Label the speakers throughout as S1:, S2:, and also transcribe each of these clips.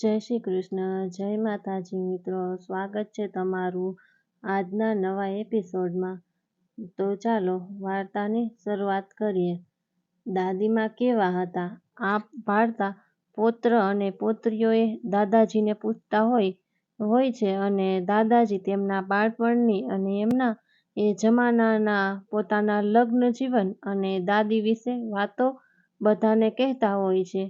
S1: જય શ્રી કૃષ્ણ, જય માતાજી મિત્રો. સ્વાગત છે તમારું આજના નવા એપિસોડમાં. તો ચાલો વાર્તાની શરૂઆત કરીએ. દાદીમાં કેવા હતા? આ વાર્તા પોત્ર અને પોત્રીઓએ દાદાજીને પૂછતા હોય હોય છે અને દાદાજી તેમના બાળપણની અને એમના એ જમાનાના પોતાના લગ્ન જીવન અને દાદી વિશે વાતો બધાને કહેતા હોય છે.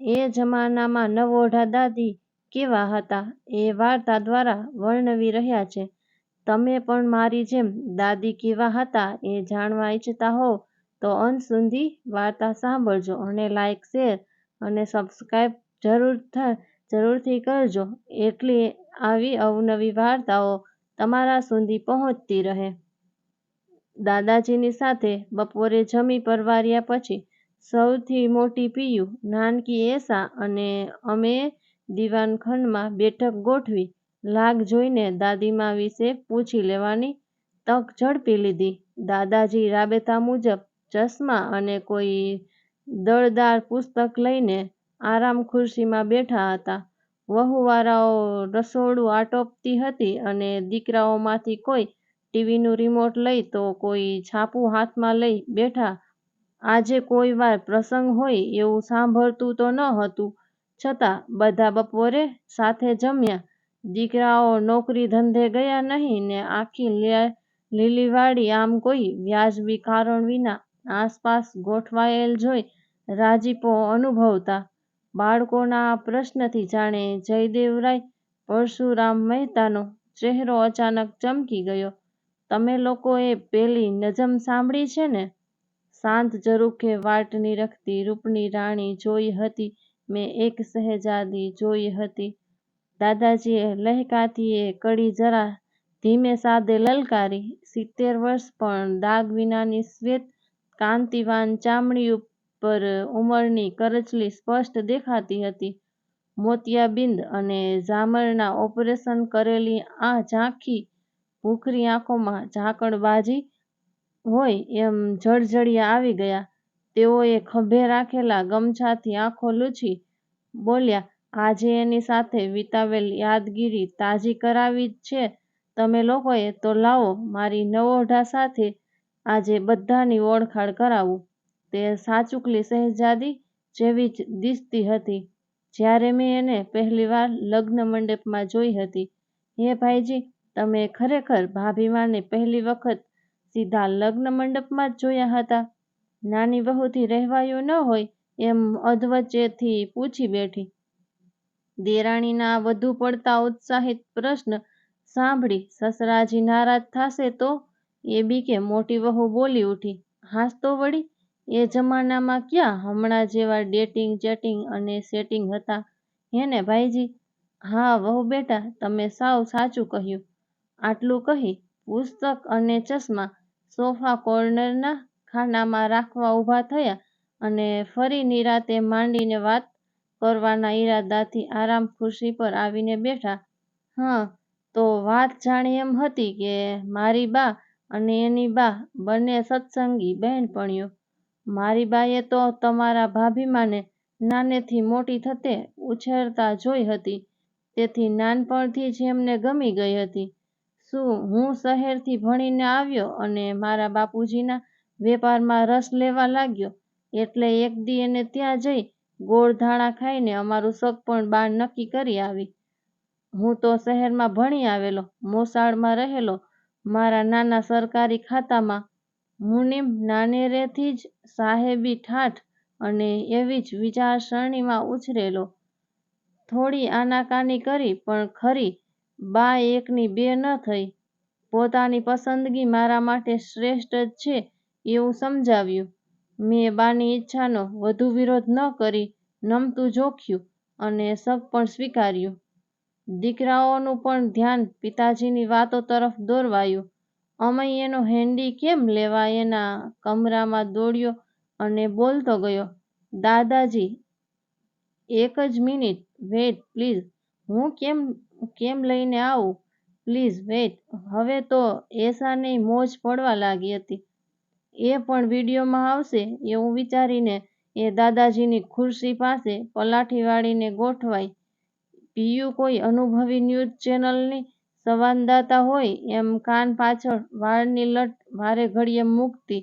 S1: એ જમાનામાં નવોઢા દાદી કેવા હતા એ વાર્તા દ્વારા વર્ણવી રહ્યા છે. તમે પણ મારી જેમ દાદી કેવા હતા એ જાણવા ઈચ્છતા હોવ તો અંત સુધી વાર્તા સાંભળજો અને લાઈક શેર અને સબસ્ક્રાઈબ જરૂર જરૂરથી કરજો. એટલી આવી અવનવી વાર્તાઓ તમારા સુધી પહોંચતી રહે. દાદાજીની સાથે બપોરે જમી પરવાર્યા પછી સૌથી મોટી પિયુ, નાનકી એશા અને અમે દિવાનખંડમાં બેઠક ગોઠવી લાગ જોઈને દાદીમા વિશે પૂછી લેવાની તક ઝડપી લીધી. દાદાજી રાબેતા મુજબ ચશ્મા અને કોઈ દળદાર પુસ્તક લઈને આરામ ખુરશીમાં બેઠા હતા. વહુવારાઓ રસોડું આટોપતી હતી અને દીકરાઓમાંથી કોઈ ટીવીનું રિમોટ લઈ તો કોઈ છાપું હાથમાં લઈ બેઠા આજે કોઈ વાર પ્રસંગ હોય એવું સાંભળતું તો ન હતું. છતાં બધા બપોરે સાથે જમ્યા. દીકરાઓ નોકરી ધંધે ગયા નહીં ને આખી લીલીવાડી આમ કોઈ વ્યાજબી કારણ વિના આસપાસ ગોઠવાયેલ જોઈ રાજીપો અનુભવતા. બાળકોના આ પ્રશ્નથી જાણે જયદેવરાય પરશુરામ મહેતાનો ચહેરો અચાનક ચમકી ગયો. તમે લોકોએ પેલી નજમ સાંભળી છે ને? શાંત ઝરૂખે વાટની રખતી, રૂપની રાણી જોઈ હતી, મેં એક શહેજાદી જોઈ હતી. દાદાજીએ લહેકાથી એ કડી જરા ધીમે સાદે લલકારી. સિત્તેર વર્ષ પણ દાગ વિનાની શ્વેત કાંતિવાન ચામડી ઉપર ઉંમરની કરચલી સ્પષ્ટ દેખાતી હતી. મોતિયાબિંદ અને ઝામરના ઓપરેશન કરેલી આ ઝાંખી ભૂખરી આંખોમાં ઝાકળબાજી હોય એમ જળજળિયા આવી ગયા. તેઓએ ખભે રાખેલા ગમછાથી આંખો લૂછી બોલ્યા, આજે એની સાથે વિતાવેલ યાદગીરી તાજી કરાવી જ છે. તમે લોકોએ તો લાવો, મારી નવોઢા સાથે આજે બધાની ઓળખાણ કરાવું. તે સાચુકલી શહેજાદી જેવી જ દિસતી હતી, જ્યારે મેં એને પહેલીવાર લગ્ન મંડપમાં જોઈ હતી. હે ભાઈજી, તમે ખરેખર ભાભીમાને પહેલી વખત સીધા લગ્ન મંડપમાં જ જોયા હતા. નાની વહુથી રહેવાયું ન હોય એમ અધવચ્ચેથી પૂછી બેઠી. દેરાણીના વધુ પડતા ઉત્સાહિત પ્રશ્ન સાંભળી સસરાજી નારાજ થાશે તો એ બીકે મોટી વહુ બોલી ઉઠી, હાસ તો વળી, એ જમાનામાં ક્યાં હમણાં જેવા ડેટિંગ, ચેટિંગ અને સેટિંગ હતા? હે ને ભાઈજી? હા, વહુ બેટા, તમે સાવ સાચું કહ્યું. આટલું કહી પુસ્તક અને ચશ્મા સોફા કોર્નરના ખાનામાં રાખવા ઊભા થયા અને ફરી નિરાતે માંડીને વાત કરવાના ઈરાદાથી આરામ ખુરશી પર આવીને બેઠા. હં, તો વાત જાણે એમ હતી કે મારી બા અને એની બા બંને સત્સંગી બહેનપણીઓ. મારી બાએ તો તમારા ભાભીમાને નાનેથી મોટી થતે ઉછેરતા જોઈ હતી. તેથી નાનપણથી જ એમને ગમી ગઈ હતી. શું હું શહેરથી ભણીને આવ્યો અને મારા બાપુજીના વેપારમાં રસ લેવા લાગ્યો? એટલે એક દી એને ત્યાં જઈ ગોળ ધાણા ખાઈને અમારું સગપણ બાર નક્કી કરી આવી. હું તો શહેરમાં ભણી આવેલો, મોસાળમાં રહેલો. મારા નાના સરકારી ખાતામાં મુનીમ નાનેરેથી જ સાહેબી ઠાઠ અને એવી જ વિચારસરણીમાં ઉછરેલો. થોડી આનાકાની કરી પણ ખરી બા એકની બે ન થઈ. પોતાની પસંદગી મારા માટે શ્રેષ્ઠ જ છે એવું સમજાવ્યું. મેં બાની ઈચ્છાનો વધુ વિરોધ ન કરી, નમતું જોખ્યું અને સગપણ સ્વીકાર્યું. દીકરાઓનું પણ ધ્યાન પિતાજીની વાતો તરફ દોરવાયું. અમય એનો હેન્ડી કેમ લેવા એના કમરામાં દોડ્યો અને બોલતો ગયો, દાદાજી, એક જ મિનિટ, વેઇટ પ્લીઝ, હું કેમ કેમ લઈને આવું? Please, wait. હવે તો એશાનેય મોજ પડવા લાગી હતી. એ પણ વિડીયોમાં આવશે એવું વિચારીને એ દાદાજીની ખુરશી પાસે પલાઠી વાળીને ગોઠવાઈ. પિયુ કોઈ અનુભવી ન્યૂઝ ચેનલની સંવાદદાતા હોય એમ કાન પાછળ વાળની લટ વારે ઘડીએ મૂકતી.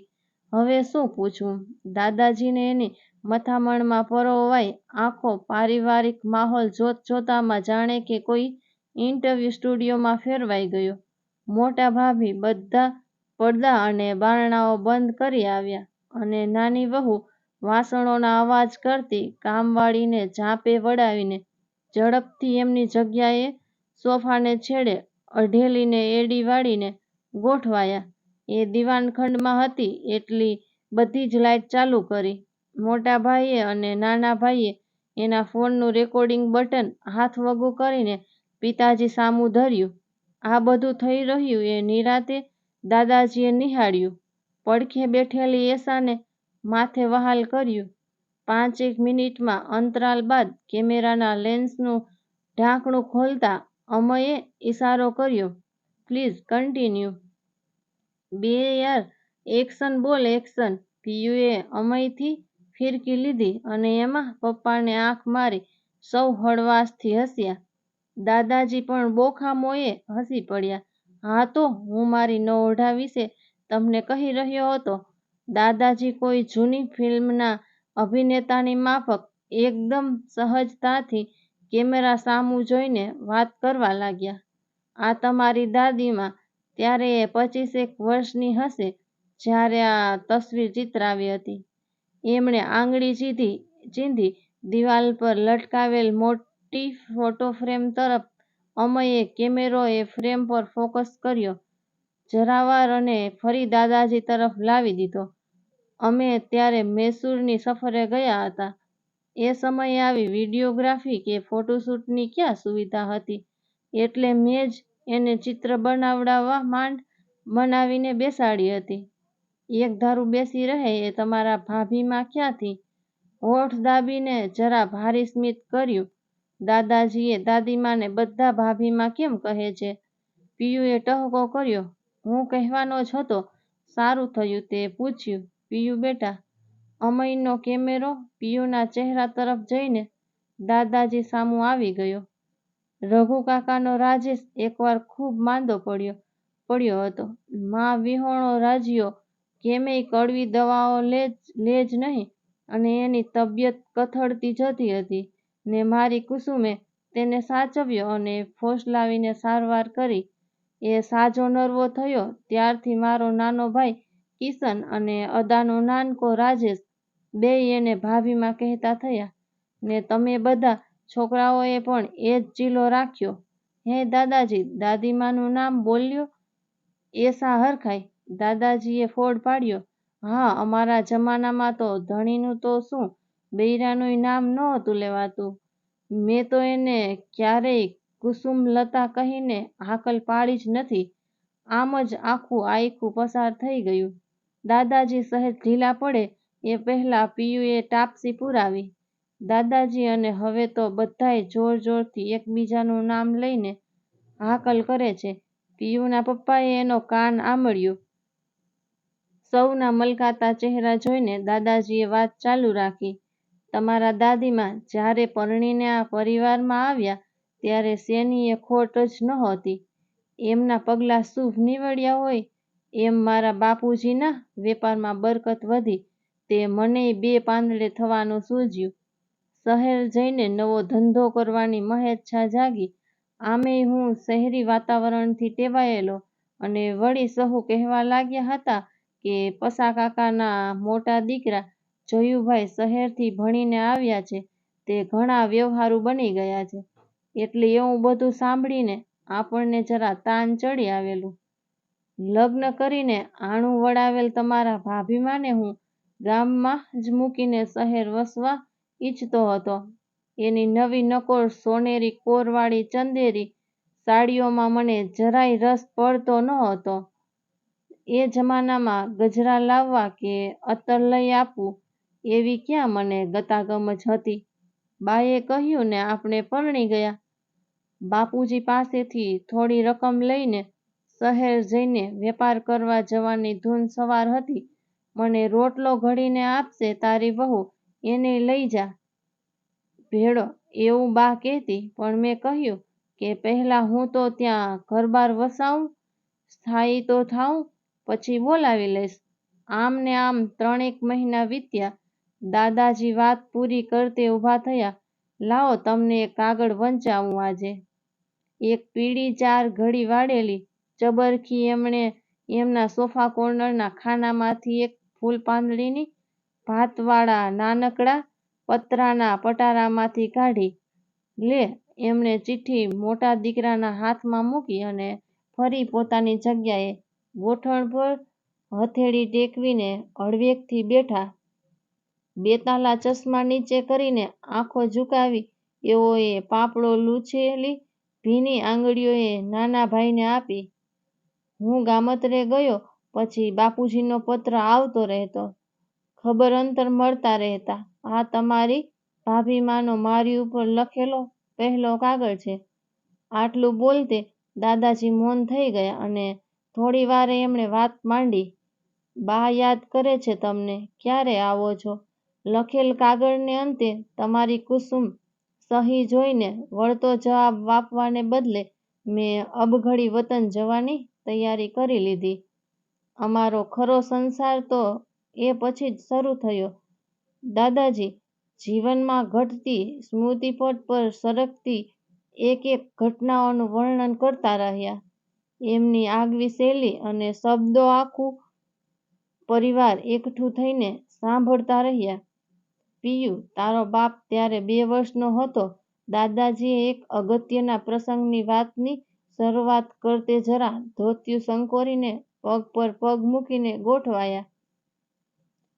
S1: હવે શું પૂછવું? દાદાજીને એની મથામણમાં પરોવાઈ આખો પારિવારિક માહોલ જોત જોતામાં જાણે કે કોઈ ઇન્ટરવ્યૂ સ્ટુડિયોમાં ફેરવાઈ ગયો. મોટા ભાભી બધા પડદા અને બારણાઓ બંધ કરી આવ્યા અને નાની વહુ વાસણોના અવાજ કરતી કામવાળીને ઝાંપે વળાવીને ઝડપથી એમની જગ્યાએ સોફાને છેડે અઢેલીને એડી વાળીને ગોઠવાયા. એ દીવાનખંડમાં હતી એટલી બધી જ લાઈટ ચાલુ કરી. મોટા ભાઈએ અને નાના ભાઈએ એના ફોનનું રેકોર્ડિંગ બટન હાથ વગું કરીને પિતાજી સામું ધર્યું. આ બધું થઈ રહ્યું એ નિરાતે દાદાજીએ નિહાળ્યું. પડખે બેઠેલી એસાને માથે વહાલ કર્યું. પાંચેક મિનિટમાં અંતરાલ બાદ કેમેરાના લેન્સનું ઢાંકણું ખોલતા અમયે ઇશારો કર્યો, પ્લીઝ કન્ટિન્યુ. બે યાર, એક્શન બોલ, એક્શન. પિયુએ અમયથી ફિરકી લીધી અને એમાં પપ્પાને આંખ મારી સૌ હળવાશથી હસ્યા. દાદાજી પણ બોખામોએ હસી પડ્યા. હા તો, હું મારી નોઢા વિશે તમને કહી રહ્યો હતો. દાદાજી કોઈ જૂની ફિલ્મના અભિનેતાની માફક એકદમ સહજતાથી કેમેરા સામું જોઈને વાત કરવા લાગ્યા. આ તમારી દાદીમાં ત્યારે એ પચીસેક વર્ષની હશે જ્યારે આ તસવીર ચિતરાવી હતી. એમણે આંગળી ચીધી ચીંધી દિવાલ પર લટકાવેલ મોટી ફોટો ફ્રેમ તરફ અમયે કેમેરો એ ફ્રેમ પર ફોકસ કર્યો. જરાવાર અને ફરી દાદાજી તરફ લાવી દીધો. અમે ત્યારે મૈસૂરની સફરે ગયા હતા. એ સમયે આવી વિડીયોગ્રાફી કે ફોટોશૂટની ક્યાં સુવિધા હતી? એટલે મેં જ એને ચિત્ર બનાવડાવવા માંડ બનાવીને બેસાડી હતી. એક ધારું બેસી રહે એ તમારા ભાભીમાં ક્યાંથી? હોઠ દાબીને જરા ભારી સ્મિત કર્યું. દાદાજીએ દાદીમાને બધા ભાભીમાં કેમ કહે છે? પિયુએ ટહકો કર્યો. હું કહેવાનો જ હતો, સારું થયું તે પૂછ્યું. પિયુ બેટા, અમયનો કેમેરો પિયુના ચહેરા તરફ જઈને દાદાજી સામું આવી ગયો. રઘુકાકાનો રાજેશ એકવાર ખૂબ માંદો પડ્યો પડ્યો હતો. મા વિહોણો રાજીયો કેમેય કડવી દવાઓ લે લે જ નહીં, અને એની તબિયત કથળતી જતી હતી. ને મારી કુસુમે તેને સાચવ્યો અને ફોસલાવીને સારવાર કરી. એ સાજો નરવો થયો. ત્યારથી મારો નાનો ભાઈ કિશન અને અદાનો નાનકો રાજેશ બે એને ભાભીમાં કહેતા થયા. ને તમે બધા છોકરાઓએ પણ એ જ ચીલો રાખ્યો. હે દાદાજી, દાદીમાનું નામ બોલ્યો? એસા હરખાઈ, દાદાજીએ ફોડ પાડ્યો. હા, અમારા જમાનામાં તો ધણીનું તો શું? બૈરાનુંય નામ નહોતું લેવાતું. મેં તો એને ક્યારેય કુસુમલતા કહીને હાકલ પાડી જ નથી. આમ જ આખું આયખું પસાર થઈ ગયું. દાદાજી સહેજ ઢીલા પડે એ પહેલાં પિયુએ ટાપસી પુરાવી. દાદાજી અને હવે તો બધાય જોર જોરથી એકબીજાનું નામ લઈને હાકલ કરે છે. પિયુના પપ્પાએ એનો કાન આંબળ્યું સૌના મલકાતા ચહેરા જોઈને દાદાજીએ વાત ચાલુ રાખી. તમારા દાદીમા જ્યારે પરણીને આ પરિવારમાં આવ્યા, ત્યારે શેનીએ ખોટ જ નહોતી એમના પગલાં શુભ નીવડ્યા હોય, એમ મારા બાપુજીના વેપારમાં બરકત વધી, તે મનેય બે પાંદડે થવાનું સૂઝ્યું. શહેર જઈને નવો ધંધો કરવાની મહેચ્છા જાગી. આમેય હું શહેરી વાતાવરણથી ટેવાયેલો અને વળી સહુ કહેવા લાગ્યા હતા કે પસા કાકાના મોટા દીકરા જયુભાઈ શહેરથી ભણીને આવ્યા છે, તે ઘણા વ્યવહારુ બની ગયા છે. એટલે એવું બધું સાંભળીને આપણને જરા તાન ચડી આવેલું. લગ્ન કરીને આણું વળાવેલ તમારા ભાભીમાને હું ગામમાં જ મૂકીને શહેર વસવા ઈચ્છતો હતો. એની નવી નકોર સોનેરી કોરવાળી ચંદેરી સાડીઓમાં મને જરાય રસ પડતો ન હતો. એ જમાનામાં ગજરા લાવવા કે અત્તર લઈ આપવું એવી ક્યાં મને ગતાગમ જ હતી? બાએ કહ્યું ને આપણે પરણી ગયા. બાપુજી પાસેથી થોડી રકમ લઈને શહેર જઈને વેપાર કરવા જવાની ધૂન સવાર હતી. મને રોટલો ઘડીને આપશે તારી વહુ, એને લઈ જા. ભેળો, એવું બા કહેતી, પણ મેં કહ્યું કે પહેલાં હું તો ત્યાં ઘરબાર વસાવું, સ્થાયી તો થાઉં, પછી બોલાવી લઈશ. આમ ને આમ ત્રણેક મહિના વીત્યા દાદાજી વાત પૂરી કરતે ઊભા થયા. લાવો તમને એક કાગળ વંચાવું આજે. એક પીળી ચાર ઘડી વાળેલી ચબરખી એમણે એમના સોફા કોર્નરના ખાનામાંથી એક ફૂલ પાંદડીની ભાતવાળા નાનકડા પતરાના પટારામાંથી કાઢી. લે, એમણે ચિઠ્ઠી મોટા દીકરાના હાથમાં મૂકી અને ફરી પોતાની જગ્યાએ ગોઠણ પર હથેળી ટેકવીને હળવેકથી બેઠા બેતાલા ચશ્મા નીચે કરીને આંખો ઝુકાવી એવો એ પાપડો લૂછેલી ભીની આંગળીઓએ નાના ભાઈને આપી, હું ગામતરે ગયો, પછી બાપુજીનો પત્ર આવતો રહેતો. ખબર અંતર મળતા રહેતા. આ તમારી ભાભીમાનો મારી ઉપર લખેલો પહેલો કાગળ છે. આટલું બોલતે દાદાજી મૌન થઈ ગયા અને થોડી વારે એમણે વાત માંડી, બા યાદ કરે છે તમને, ક્યારે આવો છો? લખેલ કાગળને અંતે તમારી કુસુમ સહી જોઈને વળતો જવાબ આપવાને બદલે મેં અબઘડી વતન જવાની તૈયારી કરી લીધી. અમારો ખરો સંસાર તો એ પછી જ શરૂ થયો. દાદાજી, જીવનમાં ઘટતી સ્મૃતિપટ પર સરકતી એક એક ઘટનાઓનું વર્ણન કરતા રહ્યા. એમની આગવી શૈલી અને શબ્દો આખું પરિવાર એકઠું થઈને સાંભળતા રહ્યા. પિયુ, તારો બાપ ત્યારે બે વર્ષનો હતો. દાદાજીએ એક અગત્યના પ્રસંગની વાતની શરૂઆત કરતે જરા ધોતિયું સંકોરીને પગ પર પગ મૂકીને ગોઠવાયા.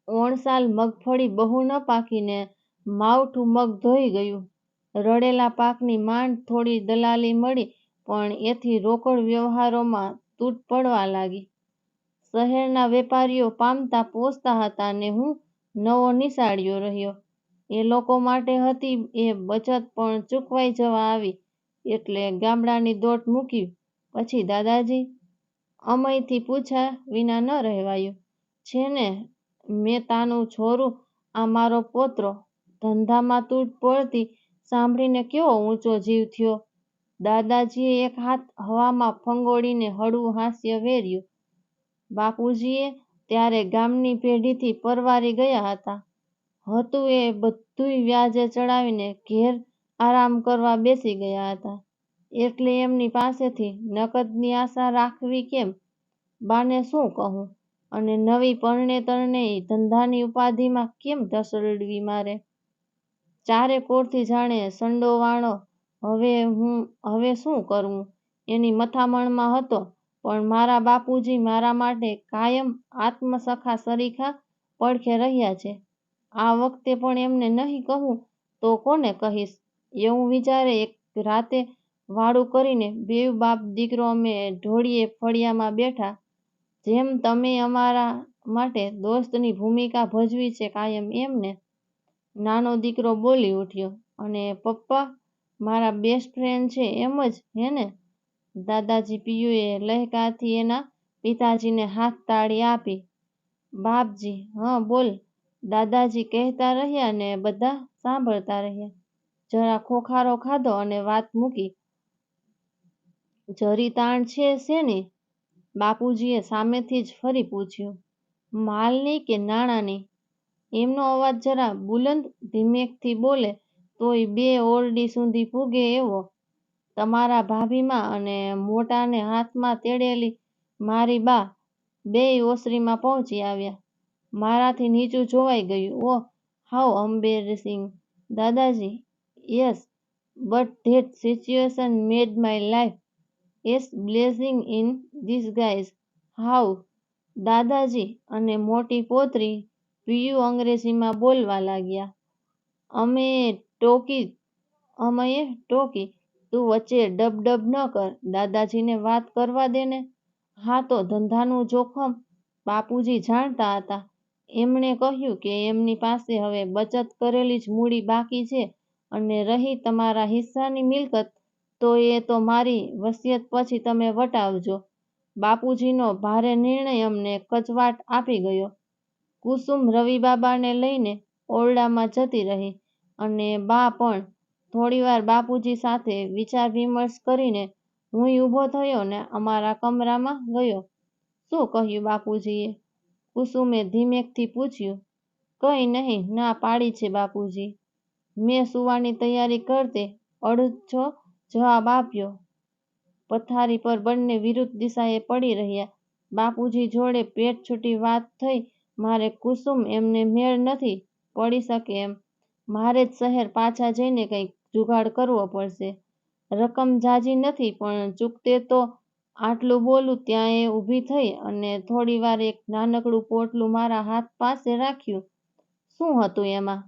S1: ઓણસાલ મગફળી બહુ ન પાકીને માવઠું મગ ધોઈ ગયું. રડેલા પાકની માંડ થોડી દલાલી મળી, પણ એથી રોકડ વ્યવહારોમાં તૂટ પડવા લાગી. શહેરના વેપારીઓ પામતા પોસતા હતા ને હું નવો નિશાળિયો રહ્યો. એ લોકો માટે હતી એ બચત પણ ચૂકવાઈ જવા આવી એટલે ગામડાની દોટ મૂકી. પછી દાદાજી અમયથી પૂછ્યા વિના ન રહેવાયું. છે ને મેં તાનું છોરું, આ મારો પોતરો, ધંધામાં તૂટ પડતી સાંભળીને કેવો ઊંચો જીવ થયો? દાદાજીએ એક હાથ હવામાં ફંગોળીને હળવું હાસ્ય વેર્યું. બાપુજીએ ત્યારે ગામની પેઢીથી પરવારી ગયા હતા. હતું એ બધુંય વ્યાજે ચડાવીને ઘેર આરામ કરવા બેસી ગયા હતા. એટલે એમની પાસેથી નકદની આશા રાખવી કેમ? બાને શું કહું? અને નવી પરણેતરનેય ધંધાની ઉપાધિમાં કેમ ઢસડવી મારે? ચારે કોરથી જાણે સંડોવાણો, હવે હું, હવે શું કરવું એની મથામણમાં હતો. પણ મારા બાપુજી મારા માટે કાયમ આત્મસખા સરીખા પડખે રહ્યા છે. આ વખતે પણ એમને નહીં કહું તો કોને કહીશ? એવું વિચારે એક રાતે વાળું કરીને બેવ બાપ દીકરો અમે ઢોળીએ ફળિયામાં બેઠા. જેમ તમે અમારા માટે દોસ્તની ભૂમિકા ભજવી છે કાયમ એમને નાનો દીકરો બોલી ઉઠ્યો. અને પપ્પા મારા બેસ્ટ ફ્રેન્ડ છે એમ જ, હે ને? દાદાજી પિયુએ લહેકાથી એના પિતાજીને હાથતાળી આપી. બાપજી, હં, બોલ. દાદાજી કહેતા રહ્યા ને બધા સાંભળતા રહ્યા. જરા ખોખારો ખાધો અને વાત મૂકી. જરી તાણ છે શેની? બાપુજીએ સામેથી જ ફરી પૂછ્યું. માલની કે નાણાંની? એમનો અવાજ જરા બુલંદ, ધીમેકથી બોલે, તોય બે ઓરડી સુધી પૂગે એવો. તમારા ભાભીમાં અને મોટાને હાથમાં તેડેલી મારી બા બેય ઓસરીમાં પહોંચી આવ્યા. મારાથી નીચું જોવાઈ ગયું. ઓહ, હાઉ એમ્બેરેસિંગ દાદાજી, yes, but that situation made my life. As blessing in disguise how? દાદાજી અને મોટી પોતરી પિયુ અંગ્રેજીમાં બોલવા લાગ્યા. અમે ટોકી અમે ટોકી તું વચ્ચે ડબ ડબ ન કર. દાદાજીને વાત કરવા દે ને હા તો ધંધાનું જોખમ બાપુજી જાણતા હતા. એમણે કહ્યું કે એમની પાસે હવે બચત કરેલી જ મૂડી બાકી છે અને રહી તમારા હિસ્સાની મિલકત, તો એ તો મારી વસિયત પછી તમે વટાવજો. બાપુજીનો ભારે નિર્ણય અમને કચવાટ આપી ગયો. કુસુમ રવિબાબાને લઈને ઓરડામાં જતી રહી અને બા પણ થોડીવાર બાપુજી સાથે વિચાર વિમર્શ કરીને હું ઊભો થયો ને અમારા કમરામાં ગયો. શું કહ્યું બાપુજીએ? કુસુમે ધીમેકથી પૂછ્યું. કંઈ નહીં, ના પાડી છે બાપુજી. મેં સૂવાની તૈયારી કરતે અડધો જવાબ આપ્યો. પથારી પર બંને વિરુદ્ધ દિશાએ પડી રહ્યા. બાપુજી જોડે પેટ છૂટી વાત થઈ, મારે કુસુમ એમને મેળ નથી, પડી શકે એમ. મારે જ શહેર પાછા જઈને કંઈક જુગાડ કરવો પડશે. રકમ ઝાઝી નથી પણ ચૂકતે તો આટલું બોલું ત્યાં એ ઊભી થઈ અને થોડીવાર એક નાનકડું પોટલું મારા હાથ પાસે રાખ્યું. શું હતું એમાં?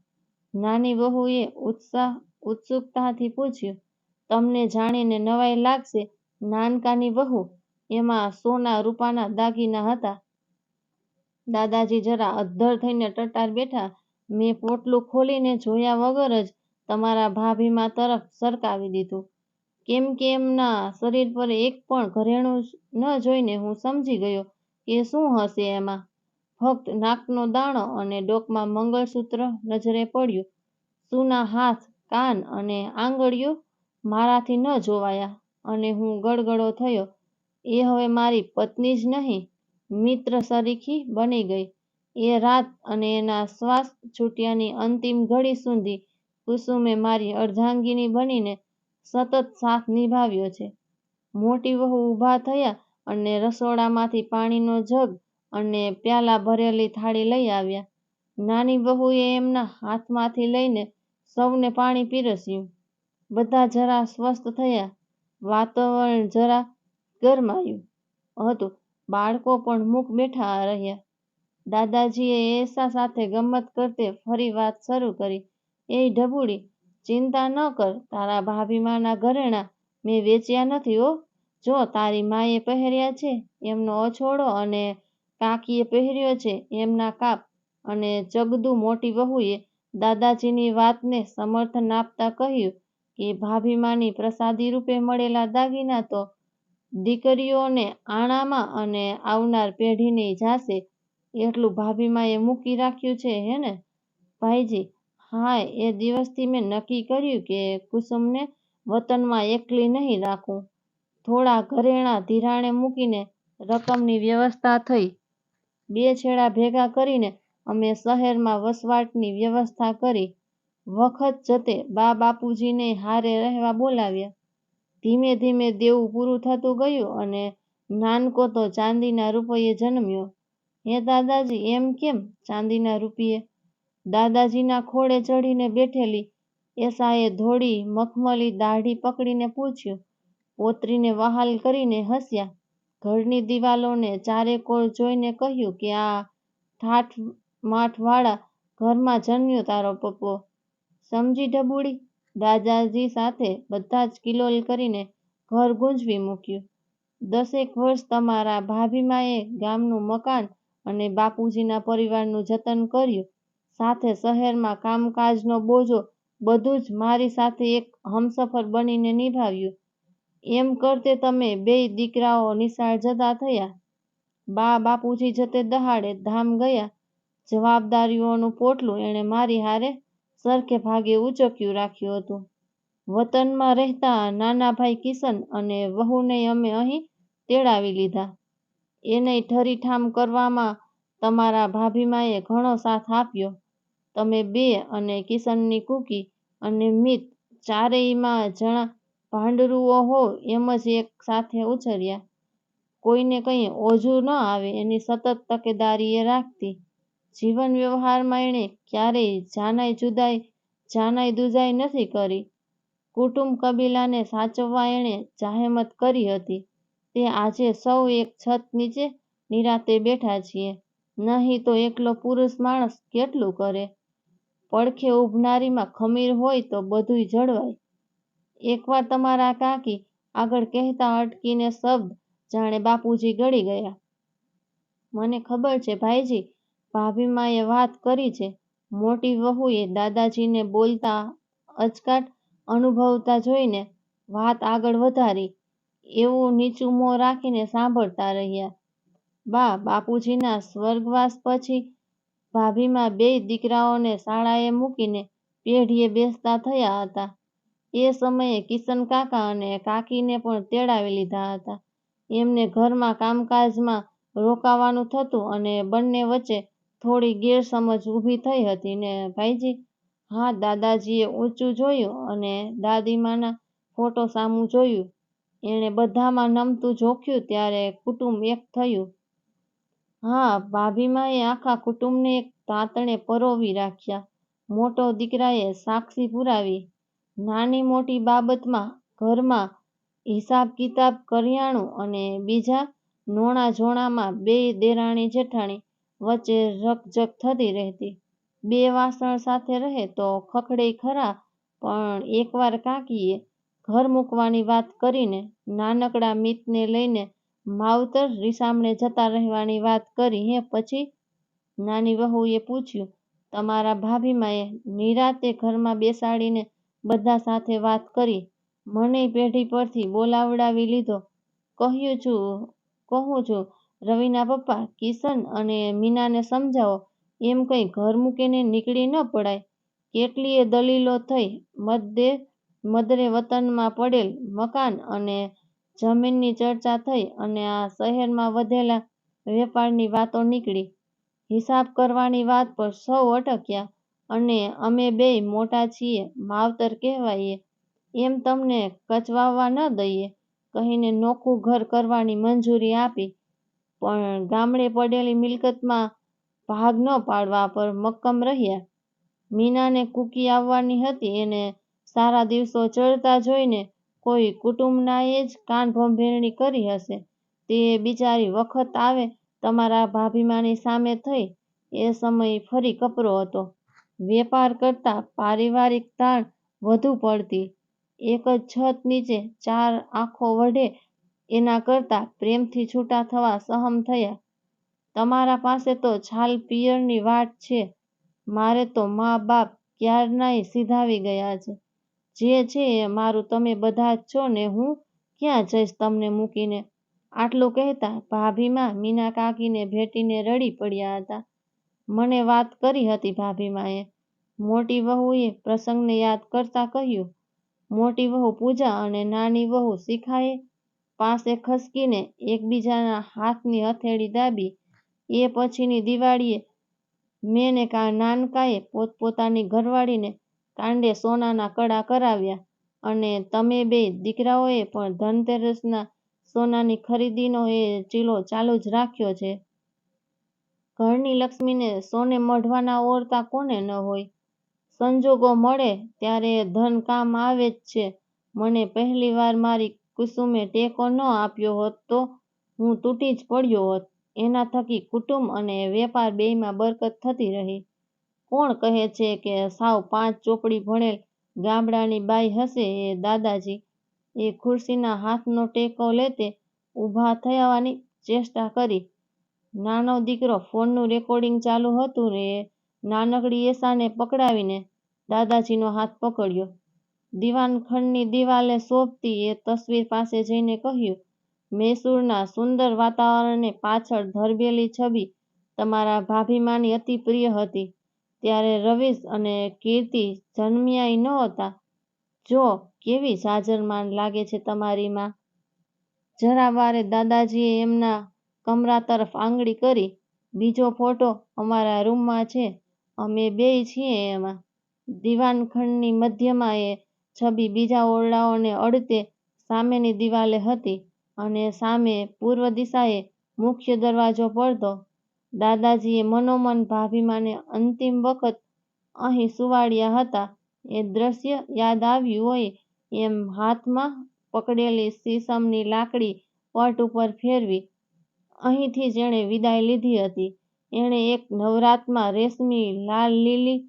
S1: નાની વહુએ ઉત્સાહ ઉત્સુકતાથી પૂછ્યું. તમને જાણીને નવાઈ લાગશે નાનકાની વહુ, એમાં સોના રૂપાના દાગીના હતા. દાદાજી જરા અદ્ધર થઈને ટટાર બેઠા. મેં પોટલું ખોલીને જોયા વગર જ તમારા ભાભીમા તરફ સરકાવી દીધું. કેમ કે એમના શરીર પર એક પણ ઘરેણું ન જોઈને હું સમજી ગયો કે શું હશે એમાં. ફક્ત નાકનો દાણો અને ડોકમાં મંગળસૂત્ર નજરે પડ્યું. સૂના હાથ, કાન અને આંગળીઓ મારાથી ન જોવાયા અને હું ગળગળો થયો. એ હવે મારી પત્ની જ નહીં, મિત્ર સરીખી બની ગઈ. એ રાત અને એના શ્વાસ છૂટ્યાની અંતિમ ઘડી સુધી કુસુમે મારી અર્ધાંગીની બનીને સતત સાથ નિભાવ્યો છે. મોટી વહુ ઊભા થયા અને રસોડામાંથી પાણીનો જગ અને પ્યાલા ભરેલી થાળી લઈ આવ્યા. નાની વહુએ એમના હાથમાંથી લઈને સૌને પાણી પીરસ્યું. બધા જરા સ્વસ્થ થયા. વાતાવરણ જરા ગરમાયું હતું. બાળકો પણ મૂક બેઠા રહ્યા. દાદાજીએ એસા સાથે ગમ્મત કરતે ફરી વાત શરૂ કરી. એય ઢબુડી, ચિંતા ન કર તારા ભાભીમાના ઘરેણાં મેં વેચ્યા નથી હો. જો તારી માએ પહેર્યા છે એમનો અછોડો અને કાકીએ પહેર્યો છે એમના કાપ અને ચગદુ મોટી વહુએ દાદાજીની વાતને સમર્થન આપતા કહ્યું કે ભાભીમાની પ્રસાદીરૂપે મળેલા દાગીના તો દીકરીઓને આણામાં અને આવનાર પેઢીને જાશે એટલું ભાભીમાએ મૂકી રાખ્યું છે હેને ભાઈજી? હા એ દિવસથી મેં નક્કી કર્યું કે કુસુમને વતનમાં એકલી નહીં રાખું. થોડા ઘરેણાં ધિરાણે મૂકીને રકમની વ્યવસ્થા થઈ. બે છેડા ભેગા કરીને અમે શહેરમાં વસવાટની વ્યવસ્થા કરી. વખત જતે બા બાપુજીને હારે રહેવા બોલાવ્યા. ધીમે ધીમે દેવું પૂરું થતું ગયું અને નાનકો તો ચાંદીના રૂપિયે જન્મ્યો. હે દાદાજી, એમ કેમ ચાંદીના રૂપિયે? દાદાજીના ખોળે ચઢીને બેઠેલી એશાએ ધોળી મખમલી દાઢી પકડીને પૂછ્યું. પોતરીને વહાલ કરીને હસ્યા. ઘરની દિવાલોને ચારેકોર જોઈને કહ્યું કે, આ ઠાઠ માઠવાળા ઘરમાં જન્મ્યો તારો પપ્પો. સમજી ઢબુડી? દાદાજી સાથે બધા જ કિલોલ કરીને ઘર ગુંજવી મૂક્યું. દસેક વર્ષ તમારા ભાભીમાએ ગામનું મકાન અને બાપુજીના પરિવારનું જતન કર્યું. સાથે શહેરમાં કામકાજનો બોજો બધું જ મારી સાથે એક હમસફર બનીને નિભાવ્યું. એમ કરતે તમે બેય દીકરાઓ નિશાળ જતા થયા. બા બાપુજી જતે દહાડે ધામ ગયા. જવાબદારીઓનું પોટલું એણે મારી હારે સરખે ભાગે ઉચક્યું રાખ્યું હતું. વતનમાં રહેતા નાનાભાઈ કિશન અને વહુને અમે અહીં તેડાવી લીધા. એને ઠરીઠામ કરવામાં તમારા ભાભીમાએ ઘણો સાથ આપ્યો. તમે બે અને કિશનની કુકી અને મિત ચારેયમાં જણા ભાંડરુઓ હો એમ જ એક સાથે ઉછર્યા. કોઈને કંઈ ઓઝું ન આવે, એની સતત તકેદારી એ રાખતી. જીવન વ્યવહારમાં એણે ક્યારેય જાનાઈ જુદાઈ, જાનાઈ દુજાઈ નથી કરી. કુટુંબ કબીલાને સાચવવા એણે જાહેમત કરી હતી તે આજે સૌ એક છત નીચે નિરાતે બેઠા છીએ. નહીં તો એકલો પુરુષ માણસ કેટલું કરે? પડખે ઊભનારીમાં ખમીર હોય તો બધુંય જળવાય. એકવાર તમારા કાકી આગળ કહેતા અટકીને શબ્દ જાણે બાપુજી ગળી ગયા. મને ખબર છે ભાઈજી, ભાભીમાએ વાત કરી છે. મોટી વહુએ દાદાજીને બોલતા અચકાટ અનુભવતા જોઈને વાત આગળ વધારી. એવું નીચું મોં રાખીને સાંભળતા રહ્યા. બા, બાપુજીના સ્વર્ગવાસ પછી ભાભીમા બેય દીકરાઓને શાળાએ મૂકીને પેઢીએ બેસતા થયા હતા. એ સમયે કિશન કાકા અને કાકીને પણ તેડાવી લીધા હતા. એમને ઘરમાં કામકાજમાં રોકાવાનું થતું અને બંને વચ્ચે થોડી ગેરસમજ ઊભી થઈ હતી ને ભાઈજી, હા, દાદાજીએ ઊંચું જોયું અને દાદીમાના ફોટો સામું જોયું. એણે બધામાં નમતું જોખ્યું ત્યારે કુટુંબ એક થયું. હા, ભાભીમાએ આખા કુટુંબને એક તાતણે પરોવી રાખ્યા. મોટો દીકરાએ સાક્ષી પુરાવી. નાની મોટી બાબતમાં ઘરમાં હિસાબ કિતાબ કરિયાણું અને બીજા નોણા જોણામાં બેય દેરાણી જેઠાણી વચ્ચે રકઝક થતી રહેતી. બે વાસણ સાથે રહે તો ખખડે ખરા, પણ એકવાર કાકીએ ઘર મૂકવાની વાત કરીને નાનકડા મિતને લઈને માવતર રીસામણે જતા રહેવાની વાત કરી હે, પછી નાની વહુએ પૂછ્યું, તમારા ભાભીમાએ નિરાતે ઘરમાં બેસાડીને બધા સાથે વાત કરી? મને પેઢી પરથી બોલાવડાવી લીધો. કહ્યું છું, કહું છું, રવિના પપ્પા, કિશન અને મીનાને સમજાવો, એમ કંઈ ઘર મૂકીને નીકળી ન પડાય. કેટલીય દલીલો થઈ મધે મદરે વતનમાં પડેલ મકાન અને જમીનની ચર્ચા થઈ અને આ શહેરમાં વધેલા વેપારની વાતો નીકળી. હિસાબ કરવાની વાત પર સૌ અટક્યા અને અમે બેય મોટા છીએ, માવતર કહેવાઈએ. એમ તમને કચવાવા ન દઈએ, કહીને નોખું ઘર કરવાની મંજૂરી આપી. પણ ગામડે પડેલી મિલકતમાં ભાગ ન પાડવા પર મક્કમ રહ્યા. મીનાને કૂકી આવવાની હતી, એને સારા દિવસો ચડતા જોઈને કોઈ કુટુંબનાએ જ કાન ભંભેરણી કરી હશે. તે બિચારી વખત આવે, તમારા ભાભીમાની સામે થઈ, એ સમય ફરી કપરો હતો. વેપાર કરતાં પારિવારિક તાણ વધુ પડતી. એક જ છત નીચે ચાર આંખો વઢે, એના કરતાં પ્રેમથી છૂટા થવા સહમ થયા. તમારા પાસે તો છાલ પિયરની વાટ છે. મારે તો મા બાપ ક્યારનાય સિધાવી ગયા છે. જે છે એ મારું તમે બધા જ છો ને હું ક્યાં જઈશ તમને મૂકીને? આટલું કહેતા ભાભીમાં મીના કાકીને ભેટીને રડી પડ્યા હતા. મને વાત કરી હતી ભાભીમાએ. મોટી વહુએ પ્રસંગને યાદ કરતા કહ્યું, મોટી વહુ પૂજા અને નાની વહુ શિખાએ પાસે ખસકીને એકબીજાના હાથની હથેળી દાબી, એ પછીની દિવાળીએ મેં ને નાનકાએ પોતપોતાની ઘરવાળીને કાંડે સોનાના કડા કરાવ્યા અને તમે બે દીકરાઓએ પણ ધનતેરસના સોનાની ખરીદીનો એ ચીલો ચાલુ જ રાખ્યો છે. ઘરની લક્ષ્મીને સોને મઢવાના ઓરતા કોને ન હોય? સંજોગો મળે ત્યારે ધન કામ આવે જ છે. મને પહેલીવાર મારી કુસુમે ટેકો ન આપ્યો હોત તો હું તૂટી જ પડ્યો હોત. એના થકી કુટુંબ અને વેપાર બેયમાં બરકત થતી રહી. કોણ કહે છે કે સાવ પાંચ ચોપડી ભણેલ ગામડાની બાઈ હશે એ દાદાજી? એ ખુરશીના હાથનો ટેકો લેતે ઊભા થવાની ચેષ્ટા કરી. નાનો દીકરો ફોનનું રેકોર્ડિંગ ચાલુ હતું એ નાનકડી એસાને પકડાવીને દાદાજીનો હાથ પકડ્યો. દીવાનખંડની દિવાલે શોભતી એ તસવીર પાસે જઈને કહ્યું, મૈસૂરના સુંદર વાતાવરણને પાછળ ધરબેલી છબી તમારા ભાભીમાની અતિ પ્રિય હતી. ત્યારે રવીશ અને કીર્તિ જન્મ્યાય નહોતા જો કેવી સાજરમાન લાગે છે તમારી માં જરા વારે દાદાજીએ એમના કમરા તરફ આંગળી કરી. બીજો ફોટો અમારા રૂમમાં છે. અમે બેય છીએ એમાં. દીવાનખંડની મધ્યમાં એ છબી બીજા ઓરડાઓને અડતે સામેની દિવાલે હતી અને સામે પૂર્વ દિશાએ મુખ્ય દરવાજો પડતો દાદાજીએ મનોમન ભાભીમાને અંતિમ વખત અહીં સુવાડ્યા હતા. એ દ્રશ્ય યાદ આવ્યું હોય એમ હાથમાં પકડેલી શીશમની લાકડી પટ ઉપર ફેરવી અહીંથી જ એણે વિદાય લીધી હતી. એણે એક નવરાતમાં રેશમી લાલ લીલી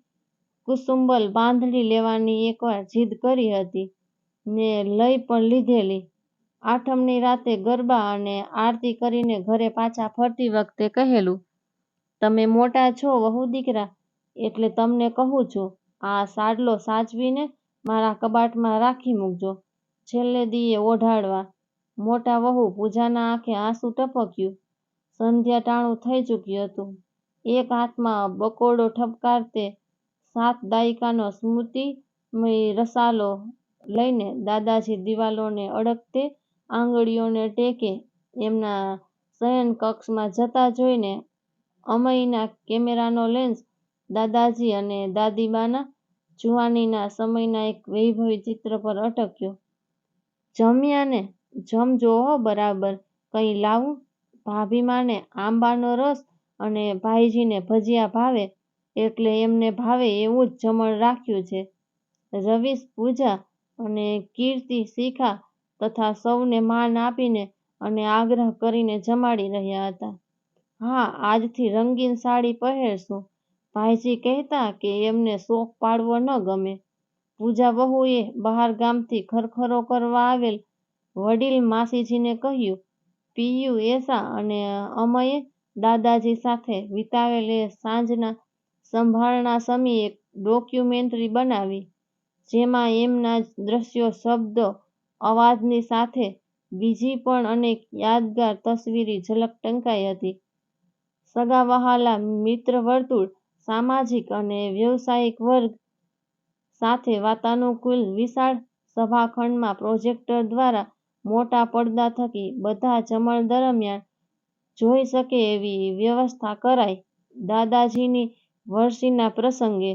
S1: કુસુંબલ બાંધણી લેવાની એકવાર જીદ કરી હતી. ને લઈ પણ લીધેલી. આઠમની રાતે ગરબા અને આરતી કરીને ઘરે પાછા ફરતી વખતે કહેલું તમે મોટા છો, વહુ દીકરા, એટલે તમને કહું છું, આ સાડલો સાચવીને મારા કબાટમાં રાખી મૂકજો. છેલ્લે દીએ ઓઢાડવા. મોટા વહુ પૂજાના આંખે આંસુ ટપક્યું. સંધ્યા ટાણું થઈ ચૂક્યું હતું. એક હાથમાં બકોડો ઠપકારતે સાત દાયકાનો સ્મૃતિમય રસાલો લઈને દાદાજી દિવાલોને અડકતે, આંગળીઓને ટેકે, એમના શયન કક્ષમાં જતા જોઈને અમયના કેમેરાનો લેન્સ દાદાજી અને દાદીબાના જુવાનીના સમયના એક વૈભવી ચિત્ર પર અટક્યો. જમ્યાને? જમજો હો બરાબર. કંઈ લાવું? ભાભીમાને આંબાનો રસ અને ભાઈજીને ભજીયા ભાવે એટલે એમને ભાવે એવું જ જમણ રાખ્યું છે. રવીશ, પૂજા અને કીર્તિ શિખા તથા સૌને માન આપીને અને આગ્રહ કરીને જમાડી રહ્યા હતા. હા, આજથી રંગીન સાડી પહેરશું. ભાઈજી કહેતા કે એમને શોખ પાડવો ન ગમે. પૂજા વહુએ બહાર ગામથી ખરખરો કરવા આવેલ વડીલ માસીજીને કહ્યું. પિયુ એશા અને અમયે દાદાજી સાથે વિતાવેલ એ સાંજના સંભાળના સમી એક ડોક્યુમેન્ટરી બનાવી. જેમાં એમના દ્રશ્યો, શબ્દો, અવાજની સાથે બીજી પણ અનેક યાદગાર તસવીરી ઝલક ટંકાઈ હતી. સગાવહાલાં, મિત્રવર્તુળ, સામાજિક અને વ્યવસાયિક વર્ગ સાથે વાતાનુકૂળ વિશાળ સભાખંડમાં પ્રોજેક્ટર દ્વારા મોટા પડદા થકી બધા જમણ દરમિયાન જોઈ શકે એવી વ્યવસ્થા કરાઈ. દાદાજીની વરસીના પ્રસંગે